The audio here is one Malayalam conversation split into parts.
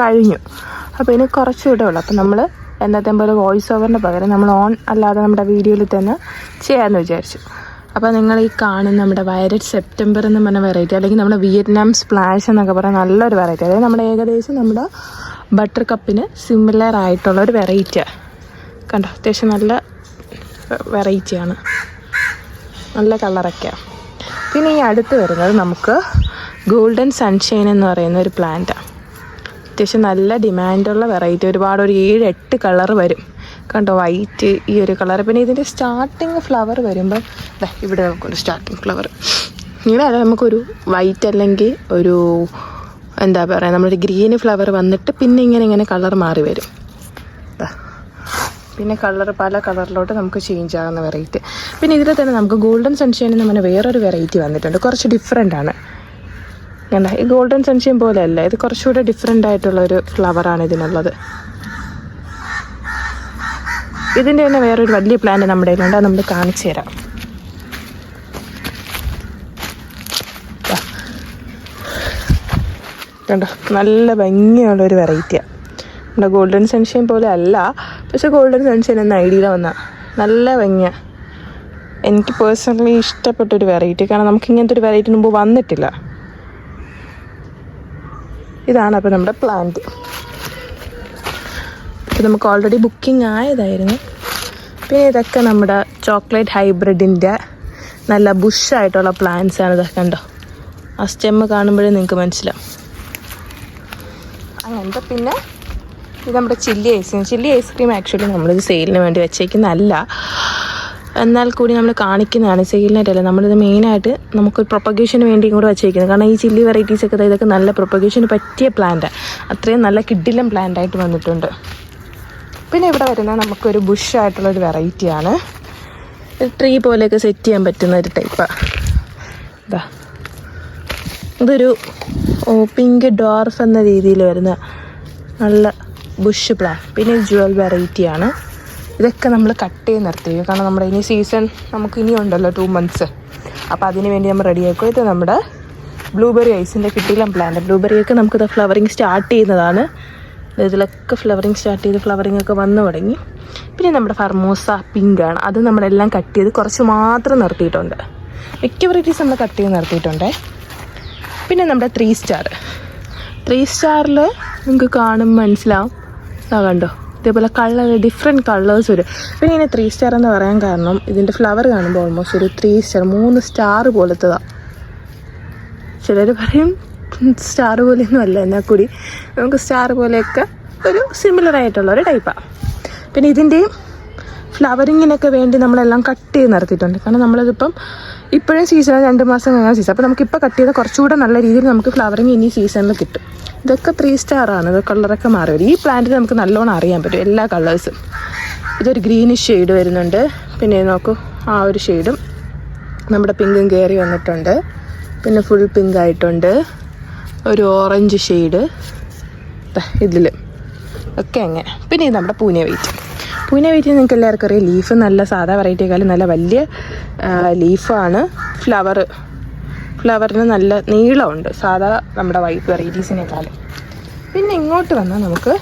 കഴിഞ്ഞു. അപ്പോൾ ഇനി കുറച്ചുകൂടെ ഉള്ളൂ അപ്പോൾ നമ്മൾ എന്നത്തെ പോലെ വോയിസ് ഓവറിന് പകരം നമ്മൾ ഓൺ അല്ലാതെ നമ്മുടെ വീഡിയോയിൽ തന്നെ ചെയ്യാമെന്ന് വിചാരിച്ചു. അപ്പോൾ നിങ്ങൾ ഈ കാണുന്ന നമ്മുടെ വയലറ്റ് സെപ്റ്റംബർ എന്ന് പറഞ്ഞ വെറൈറ്റി അല്ലെങ്കിൽ നമ്മുടെ വിയറ്റ്നാം സ്പ്ലാഷ് എന്നൊക്കെ പറയുന്ന നല്ലൊരു വെറൈറ്റി അതായത് നമ്മുടെ ഏകദേശം നമ്മുടെ ബട്ടർ കപ്പിന് സിമിലർ ആയിട്ടുള്ള ഒരു വെറൈറ്റിയാണ് കണ്ടോ? അത്യാവശ്യം നല്ല വെറൈറ്റിയാണ് നല്ല കളറൊക്കെയാണ് പിന്നെ ഈ അടുത്ത് വരുന്നത് നമുക്ക് ഗോൾഡൻ സൺഷൈൻ എന്ന് പറയുന്ന ഒരു പ്ലാന്റാണ് അത്യാവശ്യം നല്ല ഡിമാൻഡുള്ള വെറൈറ്റി. ഒരുപാട് ഒരു ഏഴ് എട്ട് കളർ വരും. കണ്ടോ വൈറ്റ് ഈ ഒരു കളർ പിന്നെ ഇതിന്റെ സ്റ്റാർട്ടിങ് ഫ്ലവർ വരുമ്പം ഇവിടെ നമുക്കൊരു സ്റ്റാർട്ടിങ് ഫ്ലവർ ഇങ്ങനെ അല്ല നമുക്കൊരു വൈറ്റ് അല്ലെങ്കിൽ ഒരു എന്താ പറയുക നമ്മളൊരു ഗ്രീന് ഫ്ലവർ വന്നിട്ട് പിന്നെ ഇങ്ങനെ ഇങ്ങനെ കളർ മാറി വരും. പിന്നെ കളർ പല കളറിലോട്ട് നമുക്ക് ചേഞ്ച് ആകുന്ന വെറൈറ്റി പിന്നെ ഇതിൽ തന്നെ നമുക്ക് ഗോൾഡൻ സൺഷൈൻ എന്ന് പറഞ്ഞാൽ വേറൊരു വെറൈറ്റി വന്നിട്ടുണ്ട്. കുറച്ച് ഡിഫറെന്റ് ആണ്. കണ്ട? ഈ ഗോൾഡൻ സൺഷൈൻ പോലെയല്ല. ഇത് കുറച്ചുകൂടെ ഡിഫറെന്റ് ആയിട്ടുള്ള ഒരു ഫ്ലവറാണ് ഇതിനുള്ളത്. ഇതിന്റെ തന്നെ വേറൊരു വലിയ പ്ലാന്റ് നമ്മുടെ കയ്യിലുണ്ട്. അത് നമ്മൾ കാണിച്ചു തരാം. കണ്ടോ? നല്ല ഭംഗിയുള്ളൊരു വെറൈറ്റിയാണ് നമ്മുടെ ഗോൾഡൻ സൺഷൈൻ പോലെ അല്ല. പക്ഷെ ഗോൾഡൻ സൺഷൈൻ എന്ന ഐഡിയയിൽ വന്ന നല്ല ഭംഗിയാണ് എനിക്ക് പേഴ്സണലി ഇഷ്ടപ്പെട്ടൊരു വെറൈറ്റി കാരണം നമുക്ക് ഇങ്ങനത്തെ ഒരു വെറൈറ്റി മുമ്പ് വന്നിട്ടില്ല. ഇതാണ് അപ്പോൾ നമ്മുടെ പ്ലാന്റ് ഇത് നമുക്ക് ഓൾറെഡി ബുക്കിംഗ് ആയതായിരുന്നു. പിന്നെ ഇതൊക്കെ നമ്മുടെ ചോക്ലേറ്റ് ഹൈബ്രിഡിന്റെ നല്ല ബുഷായിട്ടുള്ള പ്ലാന്റ്സ് ആണ് ഇതൊക്കെ കണ്ടോ? ആ സ്റ്റെമ്മ് കാണുമ്പോഴേ നിങ്ങൾക്ക് മനസ്സിലാവും. അങ്ങനത്തെ പിന്നെ? ഇത് നമ്മുടെ chilli ice cream chilli ice cream actually നമ്മളിത് സെയിലിന് വേണ്ടി വെച്ചേക്കുന്നതല്ല. എന്നാൽ കൂടി നമ്മൾ കാണിക്കുന്നതാണ് സെയിലിനായിട്ടല്ല. നമ്മളിത് മെയിനായിട്ട് നമുക്ക് പ്രൊപ്പഗേഷന് വേണ്ടിയും കൂടെ വെച്ചേക്കുന്നത് കാരണം ഈ ചില്ലി വെറൈറ്റീസ് ഒക്കെ ഇതൊക്കെ നല്ല പ്രൊപ്പഗേഷന് പറ്റിയ പ്ലാന്റ് അത്രയും നല്ല കിഡിലം പ്ലാന്റായിട്ട് വന്നിട്ടുണ്ട്. പിന്നെ ഇവിടെ വരുന്ന നമുക്കൊരു ബുഷായിട്ടുള്ളൊരു വെറൈറ്റിയാണ് ട്രീ പോലെയൊക്കെ സെറ്റ് ചെയ്യാൻ പറ്റുന്ന ഒരു ടൈപ്പാണ് ഇതാ ഇതൊരു പിങ്ക് ഡോർഫ് എന്ന രീതിയിൽ വരുന്ന നല്ല ബുഷ് പ്ലാൻ പിന്നെ ജുവൽ വെറൈറ്റിയാണ് ഇതൊക്കെ നമ്മൾ കട്ട് ചെയ്ത് നിർത്തിയിരിക്കും കാരണം നമ്മുടെ ഇനി സീസൺ നമുക്ക് ഇനി ഉണ്ടല്ലോ ടു മന്ത്സ് അപ്പോൾ അതിന് വേണ്ടി നമ്മൾ റെഡി ആക്കും ഇത് നമ്മുടെ ബ്ലൂബെറി ഐസിന്റെ കിട്ടിയില്ല പ്ലാന്റ് ബ്ലൂബെറി ഒക്കെ നമുക്കിത് ഫ്ലവറിങ് സ്റ്റാർട്ട് ചെയ്യുന്നതാണ്. ഇതിലൊക്കെ ഫ്ലവറിങ് സ്റ്റാർട്ട് ചെയ്ത് ഫ്ലവറിങ് ഒക്കെ വന്നു തുടങ്ങി. പിന്നെ നമ്മുടെ ഫർമോസ പിങ്ക് ആണ്. അത് നമ്മളെല്ലാം കട്ട് ചെയ്ത് കുറച്ച് മാത്രം നിർത്തിയിട്ടുണ്ട്. മിക്ക വെറൈറ്റീസ് നമ്മൾ കട്ട് ചെയ്ത് നിർത്തിയിട്ടുണ്ട്. പിന്നെ നമ്മുടെ ത്രീ സ്റ്റാർ ത്രീ സ്റ്റാറിൽ നിങ്ങൾക്ക് കാണും മനസ്സിലാവും. ആ കണ്ടോ? ഇതേപോലെ കളർ ഡിഫറെന്റ് കളേഴ്സ് വരും. പിന്നെ ഇതിന് ത്രീ സ്റ്റാർ എന്ന് പറയാൻ കാരണം ഇതിന്റെ ഫ്ലവർ കാണുമ്പോൾ ഓൾമോസ്റ്റ് ഒരു ത്രീ സ്റ്റാർ മൂന്ന് സ്റ്റാർ പോലത്തതാണ് ചിലർ പറയും സ്റ്റാർ പോലെയൊന്നും അല്ല എന്നാൽ കൂടി? നമുക്ക് സ്റ്റാർ പോലെയൊക്കെ ഒരു സിമിലർ ആയിട്ടുള്ള ഒരു ടൈപ്പാണ് പിന്നെ ഇതിന്റെയും ഫ്ലവറിങ്ങിനൊക്കെ വേണ്ടി നമ്മളെല്ലാം കട്ട് ചെയ്ത് നിർത്തിയിട്ടുണ്ട് കാരണം നമ്മളിതിപ്പം ഇപ്പോഴും സീസൺ രണ്ട് മാസം കഴിഞ്ഞാൽ സീസൺ അപ്പോൾ നമുക്കിപ്പോൾ കട്ട് ചെയ്താൽ കുറച്ചുകൂടെ നല്ല രീതിയിൽ നമുക്ക് ഫ്ലവറിങ് ഇനി സീസണിൽ കിട്ടും. ഇതൊക്കെ ത്രീ സ്റ്റാർ ആണ്. ഇത് കളറൊക്കെ മാറി വരും. ഈ പ്ലാന്റിൽ നമുക്ക് നല്ലോണം അറിയാൻ പറ്റും. എല്ലാ കളേഴ്സും ഇതൊരു ഗ്രീനിഷ് ഷെയ്ഡ് വരുന്നുണ്ട്. പിന്നെ നോക്കൂ. ആ ഒരു ഷെയ്ഡും നമ്മുടെ പിങ്കും കയറി വന്നിട്ടുണ്ട്. പിന്നെ ഫുൾ പിങ്ക് ആയിട്ടുണ്ട്. ഒരു ഓറഞ്ച് ഷെയ്ഡ് ഇതിൽ ഒക്കെ അങ്ങനെ. പിന്നെ ഇത് നമ്മുടെ പൂനെ വെയിറ്റ് പൂനെ വീട്ടിൽ നിങ്ങൾക്ക് എല്ലാവർക്കും അറിയാം. ലീഫ് നല്ല സാധാ വെറൈറ്റിയേക്കാളും നല്ല വലിയ ലീഫാണ് ഫ്ലവർ ഫ്ലവറിന് നല്ല നീളമുണ്ട്. സാധാ നമ്മുടെ വൈറ്റ് വെറൈറ്റീസിനേക്കാളും പിന്നെ ഇങ്ങോട്ട് വന്നാൽ നമുക്ക്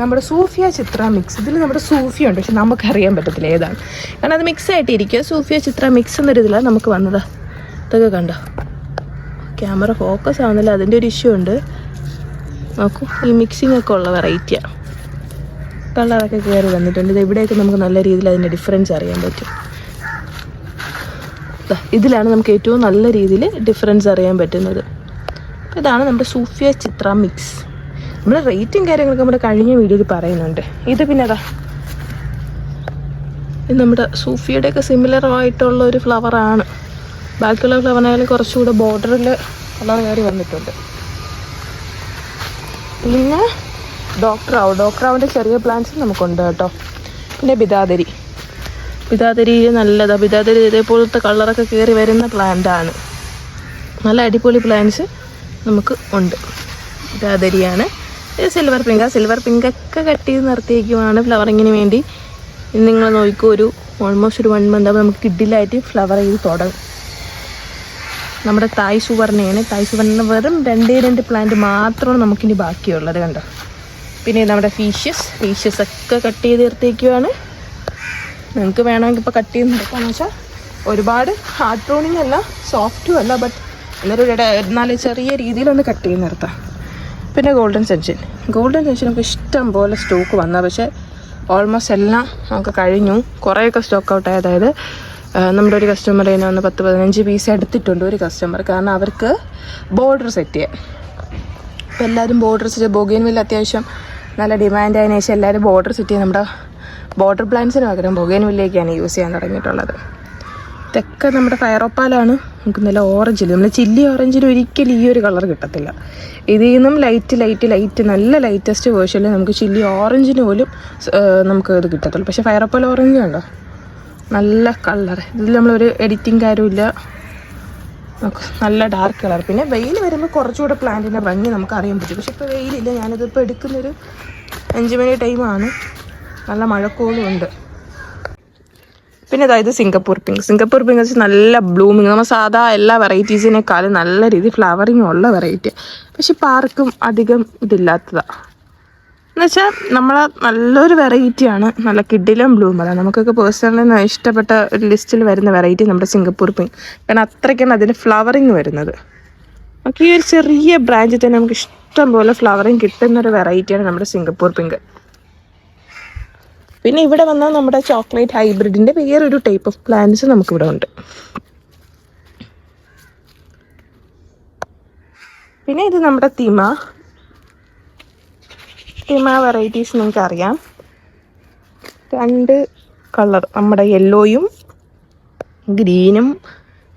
നമ്മുടെ സൂഫിയ ചിത്ര മിക്സ് ഇതിൽ നമ്മുടെ സൂഫിയ ഉണ്ട് പക്ഷെ നമുക്കറിയാൻ പറ്റത്തില്ല ഏതാണ്. കാരണം അത് മിക്സ് ആയിട്ടിരിക്കുക. സൂഫിയ ചിത്ര മിക്സ് എന്നൊരു ഇതിലാണ് നമുക്ക് വന്നത്. ഇതൊക്കെ കണ്ടോ? ക്യാമറ ഫോക്കസ് ആവുന്നില്ല. അതിന്റെ ഒരു ഇഷ്യൂ ഉണ്ട്. നോക്കൂ ഈ മിക്സിംഗ് ഒക്കെ ഉള്ള വെറൈറ്റിയാണ് കളറൊക്കെ കയറി വന്നിട്ടുണ്ട്. ഇത് ഇവിടെയൊക്കെ നമുക്ക് നല്ല രീതിയിൽ അതിന്റെ ഡിഫറൻസ് അറിയാൻ പറ്റും. ഇതിലാണ് നമുക്ക് ഏറ്റവും നല്ല രീതിയിൽ ഡിഫറൻസ് അറിയാൻ പറ്റുന്നത്. ഇതാണ് നമ്മുടെ സൂഫിയ ചിത്ര മിക്സ് നമ്മുടെ റേറ്റും കാര്യങ്ങളൊക്കെ നമ്മുടെ കഴിഞ്ഞ വീഡിയോയിൽ പറയുന്നുണ്ട്. ഇത് പിന്നെ അതാ ഇത് നമ്മുടെ സൂഫിയുടെയൊക്കെ സിമിലർ ആയിട്ടുള്ള ഒരു ഫ്ലവറാണ് ബാക്കിയുള്ള ഫ്ലവറിനായാലും കുറച്ചുകൂടെ ബോർഡറിൽ കളർ കയറി വന്നിട്ടുണ്ട്. പിന്നെ ഡോക്ടറാവ്. ഡോക്ടറാവിന്റെ ചെറിയ പ്ലാന്റ്സ് നമുക്കുണ്ട് കേട്ടോ. പിന്നെ ബിദാദരി. ബിദാദരി നല്ലതാണ് ബിദാദരി ഇതേപോലത്തെ കളറൊക്കെ കയറി വരുന്ന പ്ലാന്റാണ് നല്ല അടിപൊളി പ്ലാന്റ്സ് നമുക്ക് ഉണ്ട്. ബിദാദരിയാണ്. ഇത് സിൽവർ പിങ്ക സിൽവർ പിങ്കൊക്കെ കട്ട് ചെയ്ത് നിർത്തിയേക്കുവാണ് ഫ്ലവറിങ്ങിന് വേണ്ടി. നിങ്ങൾ നോക്കൂ ഒരു ഓൾമോസ്റ്റ് ഒരു വൺ മന്ത് ആകുമ്പോൾ നമുക്ക് കിഡിലായിട്ട് ഫ്ലവർ ചെയ്ത് തുടങ്ങും. നമ്മുടെ തായ് സുവർണയാണ് തായ് സുവർണ വെറും രണ്ടേ രണ്ട് പ്ലാന്റ് മാത്രമാണ് നമുക്കിനി ബാക്കിയുള്ളത് കണ്ടോ? പിന്നെ നമ്മുടെ ഫീഷ്യസ് ഫീഷ്യസ് ഒക്കെ കട്ട് ചെയ്ത് തീർത്തേക്കുവാണ് നിങ്ങൾക്ക് വേണമെങ്കിൽ ഇപ്പോൾ കട്ട് ചെയ്ത് നിർത്താമെന്ന് വെച്ചാൽ ഒരുപാട് ഹാർഡ് ട്രോണിങ് അല്ല സോഫ്റ്റും അല്ല ബട്ട് എന്നാലും നല്ല ചെറിയ രീതിയിലൊന്ന് കട്ട് ചെയ്ത് നിർത്താം. പിന്നെ ഗോൾഡൻ സെൻഷൻ ഗോൾഡൻ സെൻഷൻ നമുക്ക് ഇഷ്ടം പോലെ സ്റ്റോക്ക് വന്ന പക്ഷേ ഓൾമോസ്റ്റ് എല്ലാം നമുക്ക് കഴിഞ്ഞു. കുറേയൊക്കെ സ്റ്റോക്ക് ഔട്ട് അതായത് നമ്മുടെ ഒരു കസ്റ്റമർ തന്നെ വന്ന് പത്ത് പതിനഞ്ച് പീസ് എടുത്തിട്ടുണ്ട് ഒരു കസ്റ്റമർ കാരണം അവർക്ക് ബോർഡർ സെറ്റ് ചെയ്യാൻ. ഇപ്പം എല്ലാവരും ബോർഡർ സെറ്റ് ബോഗിയൻ വില്ല അത്യാവശ്യം നല്ല ഡിമാൻഡ് ആയതിനു ശേഷം എല്ലാവരും ബോർഡർ സിറ്റി നമ്മുടെ ബോർഡർ പ്ലാന്റ്സിന് പകരം ബൊഗേൻ വില്ലേക്കാണ് യൂസ് ചെയ്യാൻ തുടങ്ങിയിട്ടുള്ളത്. ഇതൊക്കെ നമ്മുടെ ഫയറോപ്പാലാണ് നമുക്ക് നല്ല ഓറഞ്ചിൽ നമ്മൾ ചില്ലി ഓറഞ്ചിൽ ഒരിക്കലും ഈ ഒരു കളർ കിട്ടത്തില്ല. ഇതിൽ നിന്നും ലൈറ്റ് ലൈറ്റ് ലൈറ്റ് നല്ല ലൈറ്റസ്റ്റ് വേർഷനിൽ നമുക്ക് ചില്ലി ഓറഞ്ചിന് പോലും നമുക്ക് ഇത് കിട്ടത്തുള്ളൂ. പക്ഷേ ഫയറോപ്പാൽ ഓറഞ്ച് കണ്ടോ നല്ല കളർ ഇതിൽ നമ്മളൊരു എഡിറ്റിംഗ് കാര്യമില്ല നല്ല ഡാർക്ക് കളർ പിന്നെ വെയിൽ വരുമ്പോൾ കുറച്ചുകൂടെ പ്ലാന്റിന്റെ ഭംഗി നമുക്ക് അറിയാൻ പറ്റും. പക്ഷെ ഇപ്പോൾ വെയിലില്ല. ഞാനിതിപ്പോൾ എടുക്കുന്നൊരു അഞ്ച് മണി ടൈമാണ് നല്ല മഴക്കോളും ഉണ്ട്. പിന്നെ അതായത് സിംഗപ്പൂർ പിങ്ക് സിംഗപ്പൂർ പിങ്ക് വെച്ചാൽ നല്ല ബ്ലൂമിങ് നമ്മൾ സാധാ എല്ലാ വെറൈറ്റീസിനേക്കാളും നല്ല രീതിയിൽ ഫ്ലവറിങ് ഉള്ള വെറൈറ്റി പക്ഷെ ഇപ്പോൾ ആർക്കും അധികം ഇതില്ലാത്തതാണ് എന്നുവെച്ചാൽ നമ്മൾ നല്ലൊരു വെറൈറ്റിയാണ് നല്ല കിഡിലും ബ്ലൂം അതാണ് നമുക്കൊക്കെ പേഴ്സണലി ഇഷ്ടപ്പെട്ട ഒരു ലിസ്റ്റിൽ വരുന്ന വെറൈറ്റി നമ്മുടെ സിംഗപ്പൂർ പിങ്ക് കാരണം അത്രയ്ക്കാണ് അതിന് ഫ്ലവറിങ് വരുന്നത്. നമുക്ക് ഈ ഒരു ചെറിയ ബ്രാഞ്ചിൽ തന്നെ നമുക്ക് ഇഷ്ടം പോലെ ഫ്ലവറിങ് കിട്ടുന്ന ഒരു വെറൈറ്റിയാണ് നമ്മുടെ സിംഗപ്പൂർ പിങ്ക് പിന്നെ ഇവിടെ വന്നാൽ നമ്മുടെ ചോക്ലേറ്റ് ഹൈബ്രിഡിന്റെ വേറൊരു ടൈപ്പ് ഓഫ് പ്ലാന്റ്സ് നമുക്കിവിടെ ഉണ്ട്. പിന്നെ ഇത് നമ്മുടെ തിമ. തിമ വെറൈറ്റീസ് നിങ്ങൾക്ക് അറിയാം രണ്ട് കളർ നമ്മുടെ യെല്ലോയും ഗ്രീനും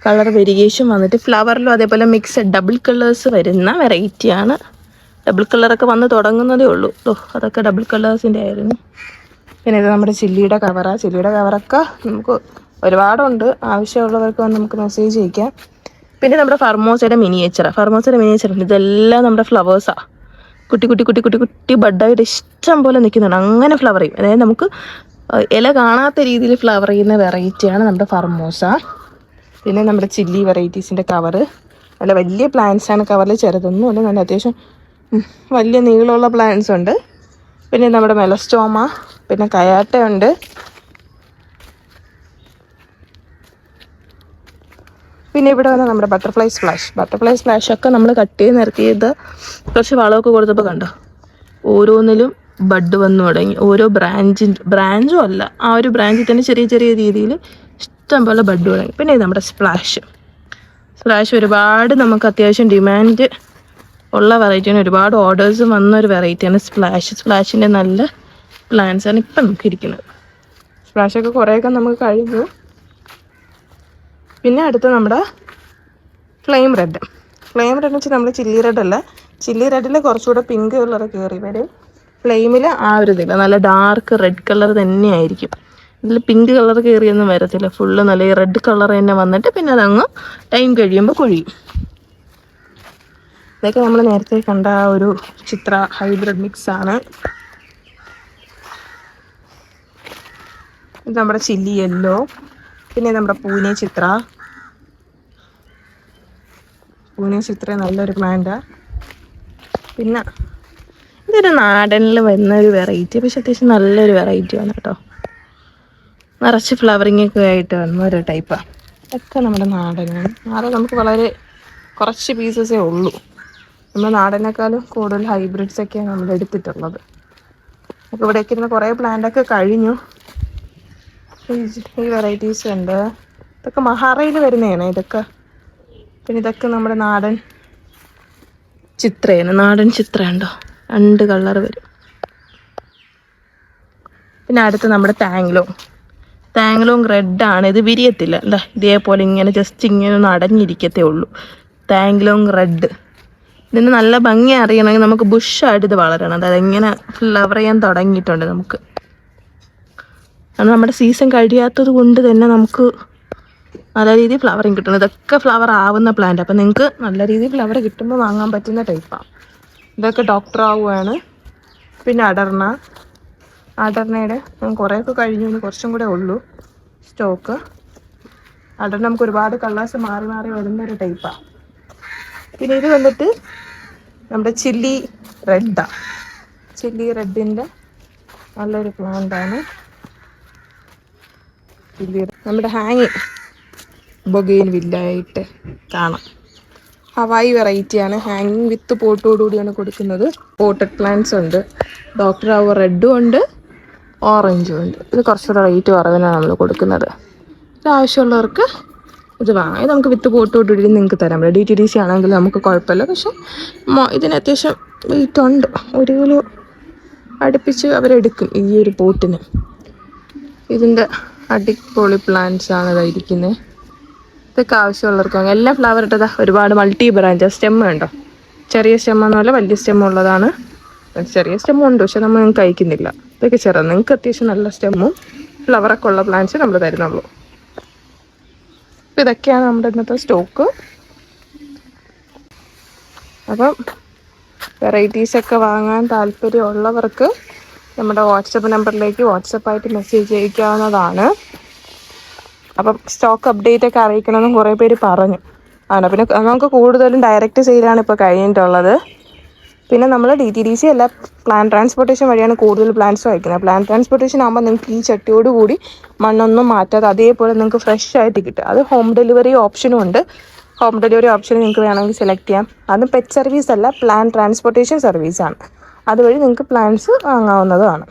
കളർ വേരിയേഷൻ വന്നിട്ട് ഫ്ലവറിലും അതേപോലെ മിക്സ് ഡബിൾ കളേഴ്സ് വരുന്ന വെറൈറ്റിയാണ് ഡബിൾ കളറൊക്കെ വന്ന് തുടങ്ങുന്നതേ ഉള്ളൂ. ഓ അതൊക്കെ ഡബിൾ കളേഴ്സിന്റെ ആയിരുന്നു. പിന്നെ ഇത് നമ്മുടെ ചില്ലിയുടെ കവറാണ് ചില്ലിയുടെ കവറൊക്കെ നമുക്ക് ഒരുപാടുണ്ട്. ആവശ്യമുള്ളവർക്ക് വന്ന് നമുക്ക് മെസ്സേജ് അയക്കാം. പിന്നെ നമ്മുടെ ഫർമോസയുടെ മിനിയേച്ചറാണ് ഫർമോസയുടെ മിനിയേച്ചർ ഇതെല്ലാം നമ്മുടെ ഫ്ലവേഴ്സാണ് കുട്ടി കുട്ടി കുട്ടി കുട്ടി കുട്ടി ബഡായിട്ട് ഇഷ്ടം പോലെ നിൽക്കുന്നുണ്ട്. അങ്ങനെ ഫ്ലവർ ചെയ്യും. അതായത് നമുക്ക് ഇല കാണാത്ത രീതിയിൽ ഫ്ലവർ ചെയ്യുന്ന വെറൈറ്റിയാണ് നമ്മുടെ ഫർമോസ പിന്നെ നമ്മുടെ ചില്ലി വെറൈറ്റീസിന്റെ കവറ് നല്ല വലിയ പ്ലാന്റ്സ് ആണ് കവറിൽ ചെറുതൊന്നും അല്ല നല്ല അത്യാവശ്യം വലിയ നീളമുള്ള പ്ലാന്റ്സ് ഉണ്ട്. പിന്നെ നമ്മുടെ മെലസ്റ്റോമ പിന്നെ കയാട്ട ഉണ്ട്. പിന്നെ ഇവിടെ വന്ന നമ്മുടെ ബട്ടർഫ്ലൈ സ്പ്ലാഷ് ബട്ടർഫ്ലൈ സ്പ്ലാഷ് ഒക്കെ നമ്മൾ കട്ട് ചെയ്ത് നിരത്തിയത് കുറച്ച് വളമൊക്കെ കൊടുത്തപ്പോൾ കണ്ടോ? ഓരോന്നിലും ബഡ് വന്നു തുടങ്ങി. ഓരോ ബ്രാഞ്ചിൻ ബ്രാഞ്ചും അല്ല. ആ ഒരു ബ്രാഞ്ചിൽ തന്നെ ചെറിയ ചെറിയ രീതിയിൽ ഇഷ്ടം പോലെ ബഡ് തുടങ്ങി. പിന്നെ നമ്മുടെ സ്പ്ലാഷ് സ്പ്ലാഷ് ഒരുപാട് നമുക്ക് അത്യാവശ്യം ഡിമാൻഡ് ഉള്ള വെറൈറ്റിയാണ് ഒരുപാട് ഓർഡേഴ്സ് വന്ന ഒരു വെറൈറ്റിയാണ് സ്പ്ലാഷ് സ്പ്ലാഷിന്റെ നല്ല പ്ലാൻസാണ് ഇപ്പം നമുക്ക് ഇരിക്കുന്നത്. സ്പ്ലാഷൊക്കെ കുറേയൊക്കെ നമുക്ക് കഴിഞ്ഞു. പിന്നെ അടുത്ത നമ്മുടെ ഫ്ലെയിം റെഡ് ഫ്ലെയിം റെഡ് വെച്ചാൽ നമ്മൾ ചില്ലി റെഡ് അല്ല. ചില്ലി റെഡിൽ കുറച്ചുകൂടെ പിങ്ക് കളർ കയറി വരും. ഫ്ലെയിമിൽ ആ ഒരു ഇതില്ല നല്ല ഡാർക്ക് റെഡ് കളർ തന്നെയായിരിക്കും ഇതിൽ പിങ്ക് കളർ കയറിയൊന്നും വരത്തില്ല. ഫുള്ള് നല്ല റെഡ് കളർ തന്നെ വന്നിട്ട് പിന്നെ അതങ്ങ് ടൈം കഴിയുമ്പോൾ കൊഴിയും. ഇതൊക്കെ നമ്മൾ നേരത്തെ കണ്ട ആ ഒരു ചിത്ര ഹൈബ്രിഡ് മിക്സ് ആണ്. ഇത് നമ്മുടെ ചില്ലി യെല്ലോ പിന്നെ നമ്മുടെ പൂനെ ചിത്ര. പൂനെ ചിത്ര നല്ലൊരു പ്ലാന്റാ പിന്നെ ഇതൊരു നാടനിൽ വരുന്ന ഒരു വെറൈറ്റി പക്ഷെ അത്യാവശ്യം നല്ലൊരു വെറൈറ്റി ആണ് കേട്ടോ. നിറച്ച് ഫ്ലവറിങ് ഒക്കെ ആയിട്ട് വന്ന ഒരു ടൈപ്പാണ് ഒക്കെ നമ്മുടെ നാടനാണ്. നാടൻ നമുക്ക് വളരെ കുറച്ച് പീസസേ ഉള്ളൂ. നമ്മുടെ നാടനേക്കാളും കൂടുതൽ ഹൈബ്രിഡ്സ് ഒക്കെയാണ് നമ്മൾ എടുത്തിട്ടുള്ളത്. അപ്പോൾ ഇവിടേക്ക് ഇരുന്ന് കുറേ പ്ലാന്റൊക്കെ കഴിഞ്ഞു. ഈ വെറൈറ്റീസ് ഉണ്ട്. ഇതൊക്കെ മഹാറയിൽ വരുന്നതാണ് ഇതൊക്കെ. പിന്നെ ഇതൊക്കെ നമ്മുടെ നാടൻ ചിത്രയാണ്. നാടൻ ചിത്ര ഉണ്ടോ രണ്ട് കളർ വരും. പിന്നെ അടുത്ത് നമ്മുടെ താങ്ക്ലോ. താങ്ക്ലോങ് റെഡാണ്. ഇത് വിരിയത്തില്ല. എന്താ ഇതേപോലെ ഇങ്ങനെ ജസ്റ്റ് ഇങ്ങനെ ഒന്ന് അടഞ്ഞിരിക്കത്തേ ഉള്ളൂ. Thanglong red. ഇതിന് നല്ല ഭംഗി അറിയണമെങ്കിൽ നമുക്ക് ബുഷായിട്ട് ഇത് വളരണം. അതായത് ഇങ്ങനെ ഫ്ലവർ ചെയ്യാൻ തുടങ്ങിയിട്ടുണ്ട് നമുക്ക്. അത് നമ്മുടെ സീസൺ കഴിയാത്തത് കൊണ്ട് തന്നെ നമുക്ക് നല്ല രീതിയിൽ ഫ്ലവറിങ് കിട്ടണം. ഇതൊക്കെ ഫ്ലവർ ആവുന്ന പ്ലാന്റ് അപ്പം നിങ്ങൾക്ക് നല്ല രീതിയിൽ ഫ്ലവർ കിട്ടുമ്പോൾ വാങ്ങാൻ പറ്റുന്ന ടൈപ്പാണ് ഇതൊക്കെ ഡോക്ടർ ആവുകയാണ് പിന്നെ അടർണ. അടർണയുടെ കുറേയൊക്കെ കഴിഞ്ഞു. കുറച്ചും കൂടെ ഉള്ളൂ. സ്റ്റോക്ക് അടർണ നമുക്ക് ഒരുപാട് കളേഴ്സ് മാറി മാറി വരുന്ന ഒരു ടൈപ്പാണ് പിന്നെ ഇത് വന്നിട്ട് നമ്മുടെ ചില്ലി റെഡാണ് ചില്ലി റെഡിന്റെ നല്ലൊരു പ്ലാന്റാണ് ചില്ലി നമ്മുടെ ഹാങ്ങിങ് ബൊഗെയിൻ വില്ലായിട്ട് കാണാം. ഹവായി വെറൈറ്റിയാണ്. ഹാങ്ങിങ് വിത്ത് പോട്ടോടുകൂടിയാണ് കൊടുക്കുന്നത്. പോട്ടഡ് പ്ലാന്റ്സ് ഉണ്ട്. ഡോക്ടർ അവർ റെഡും ഉണ്ട്. ഓറഞ്ചും ഉണ്ട്. ഇത് കുറച്ചുകൂടെ റേറ്റ് കുറവിനാണ് നമ്മൾ കൊടുക്കുന്നത്. ആവശ്യമുള്ളവർക്ക് ഇത് വാങ്ങി. നമുക്ക് വിത്ത് പോട്ടോടുകൂടി നിങ്ങൾക്ക് തരാൻ പറ്റും ഡി ടി ഡി സി ആണെങ്കിൽ നമുക്ക് കുഴപ്പമില്ല. പക്ഷെ ഇതിന് അത്യാവശ്യം വെയിറ്റ് ഉണ്ട്. ഒരു കിലോ അടുപ്പിച്ച് അവരെടുക്കും ഈ ഒരു പോട്ടിന്. ഇതിന്റെ അടിപൊളി പ്ലാന്റ്സ് ആണ് ഇതായിരിക്കുന്നത് ഇതൊക്കെ ആവശ്യമുള്ളവർക്ക് എല്ലാ ഫ്ലവർ ഇട്ടതാ ഒരുപാട് മൾട്ടി ബ്രാഞ്ച് സ്റ്റെം ഉണ്ടോ ചെറിയ സ്റ്റെം പറഞ്ഞാൽ വലിയ സ്റ്റെമ്മ ഉള്ളതാണ്. ചെറിയ സ്റ്റെം ഉണ്ട് പക്ഷെ നമ്മൾ നിങ്ങൾക്ക് അയക്കുന്നില്ല ഇതൊക്കെ ചെറുത് നിങ്ങൾക്ക് അത്യാവശ്യം നല്ല സ്റ്റെമ്മും ഫ്ലവറൊക്കെ ഉള്ള പ്ലാന്റ്സ് നമ്മൾ തരുന്നുള്ളൂ. അപ്പം ഇതൊക്കെയാണ് നമ്മുടെ ഇന്നത്തെ സ്റ്റോക്ക് അപ്പം വെറൈറ്റീസ് ഒക്കെ വാങ്ങാൻ താല്പര്യമുള്ളവർക്ക് നമ്മുടെ വാട്സപ്പ് നമ്പറിലേക്ക് വാട്സപ്പായിട്ട് മെസ്സേജ് അയക്കാവുന്നതാണ്. അപ്പം സ്റ്റോക്ക് അപ്ഡേറ്റ് ഒക്കെ അറിയിക്കണമെന്ന് കുറേ പേര് പറഞ്ഞു. ആണ്? പിന്നെ നമുക്ക് കൂടുതലും ഡയറക്റ്റ് സെയിലാണ് ഇപ്പോൾ കഴിഞ്ഞിട്ടുള്ളത്. പിന്നെ നമ്മൾ ഡി ടി ഡി സി അല്ല പ്ലാൻ ട്രാൻസ്പോർട്ടേഷൻ വഴിയാണ് കൂടുതൽ പ്ലാന്റ്സ് വായിക്കുന്നത്. പ്ലാൻ ട്രാൻസ്പോർട്ടേഷൻ ആകുമ്പോൾ നിങ്ങൾക്ക് ഈ ചട്ടിയോട് കൂടി മണ്ണൊന്നും മാറ്റാതെ അതേപോലെ നിങ്ങൾക്ക് ഫ്രഷ് ആയിട്ട് കിട്ടും. അത് ഹോം ഡെലിവറി ഓപ്ഷനും ഉണ്ട്. ഹോം ഡെലിവറി ഓപ്ഷൻ നിങ്ങൾക്ക് വേണമെങ്കിൽ സെലക്ട് ചെയ്യാം. അതും പെറ്റ് സർവീസ് അല്ല പ്ലാൻ ട്രാൻസ്പോർട്ടേഷൻ സർവീസാണ് അതുവഴി നിങ്ങൾക്ക് പ്ലാൻസ് വാങ്ങാവുന്നതാണ്